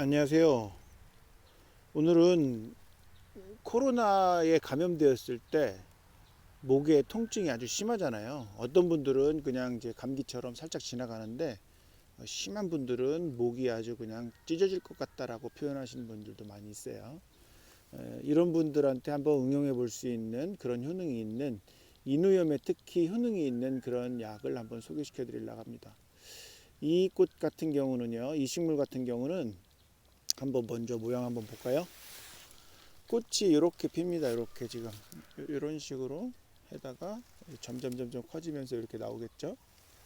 안녕하세요. 오늘은 코로나에 감염되었을 때 목에 통증이 아주 심하잖아요. 어떤 분들은 그냥 이제 감기처럼 살짝 지나가는데 어, 심한 분들은 목이 아주 그냥 찢어질 것 같다라고 표현하시는 분들도 많이 있어요. 에, 이런 분들한테 한번 응용해 볼 수 있는 그런 효능이 있는 인후염에 특히 효능이 있는 그런 약을 한번 소개시켜 드리려고 합니다. 이 꽃 같은 경우는요, 이 식물 같은 경우는 한번 먼저 모양 한번 볼까요? 꽃이 이렇게 핍니다. 이렇게 지금 이런 식으로 해다가 점점 점점 커지면서 이렇게 나오겠죠.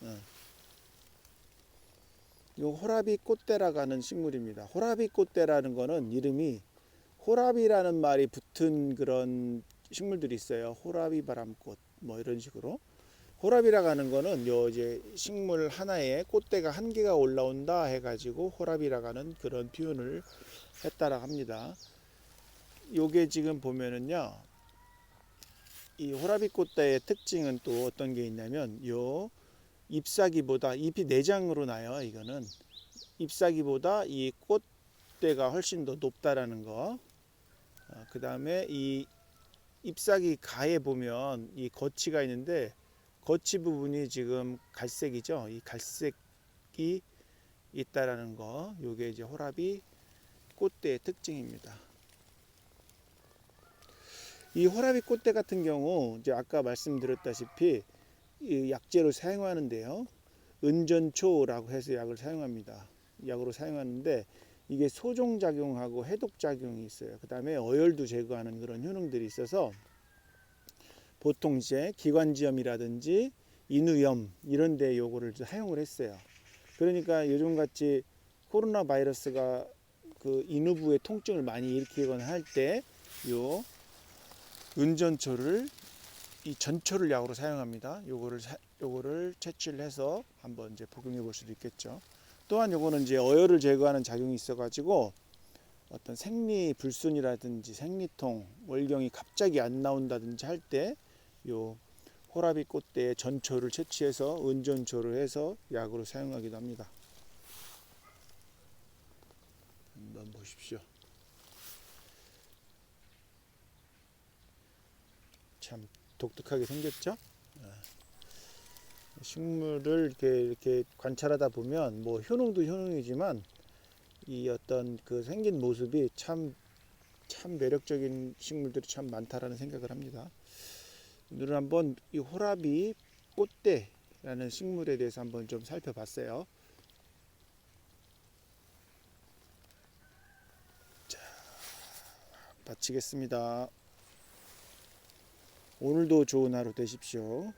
예. 요 호라비 꽃대라가는 식물입니다. 호라비 꽃대라는 거는 이름이 호라비라는 말이 붙은 그런 식물들이 있어요. 호라비 바람꽃 뭐 이런 식으로. 호라비라고 하는 거는 요 이제 식물 하나에 꽃대가 한 개가 올라온다 해가지고 호라비라고 하는 그런 표현을 했다라 합니다. 요게 지금 보면은요. 이 호라비 꽃대의 특징은 또 어떤 게 있냐면 요 잎사귀보다 잎이 내장으로 나요. 이거는 잎사귀보다 이 꽃대가 훨씬 더 높다라는 거. 그 다음에 이 잎사귀 가에 보면 이 거치가 있는데 거치 부분이 지금 갈색이죠. 이 갈색이 있다라는 거. 요게 이제 호라비 꽃대의 특징입니다. 이 호라비 꽃대 같은 경우 이제 아까 말씀드렸다시피 이 약재로 사용하는데요. 은전초라고 해서 약을 사용합니다. 약으로 사용하는데 이게 소종 작용하고 해독 작용이 있어요. 그다음에 어혈도 제거하는 그런 효능들이 있어서 보통 이제 기관지염이라든지 인후염 이런 데 요거를 사용을 했어요. 그러니까 요즘 같이 코로나 바이러스가 그 인후부의 통증을 많이 일으키거나 할 때 요 은전초를 이 전초를 약으로 사용합니다. 요거를 사- 요거를 채취를 해서 한번 이제 복용해 볼 수도 있겠죠. 또한 요거는 이제 어혈을 제거하는 작용이 있어 가지고 어떤 생리 불순이라든지 생리통, 월경이 갑자기 안 나온다든지 할 때 요 호라비 꽃대의 전초를 채취해서 은전초를 해서 약으로 사용하기도 합니다. 한번 보십시오. 참 독특하게 생겼죠? 예. 식물을 이렇게 이렇게 관찰하다 보면 뭐 효능도 효능이지만 이 어떤 그 생긴 모습이 참 참 매력적인 식물들이 참 많다라는 생각을 합니다. 오늘은 한번 이 호라비 꽃대라는 식물에 대해서 한번 좀 살펴봤어요. 자, 마치겠습니다. 오늘도 좋은 하루 되십시오.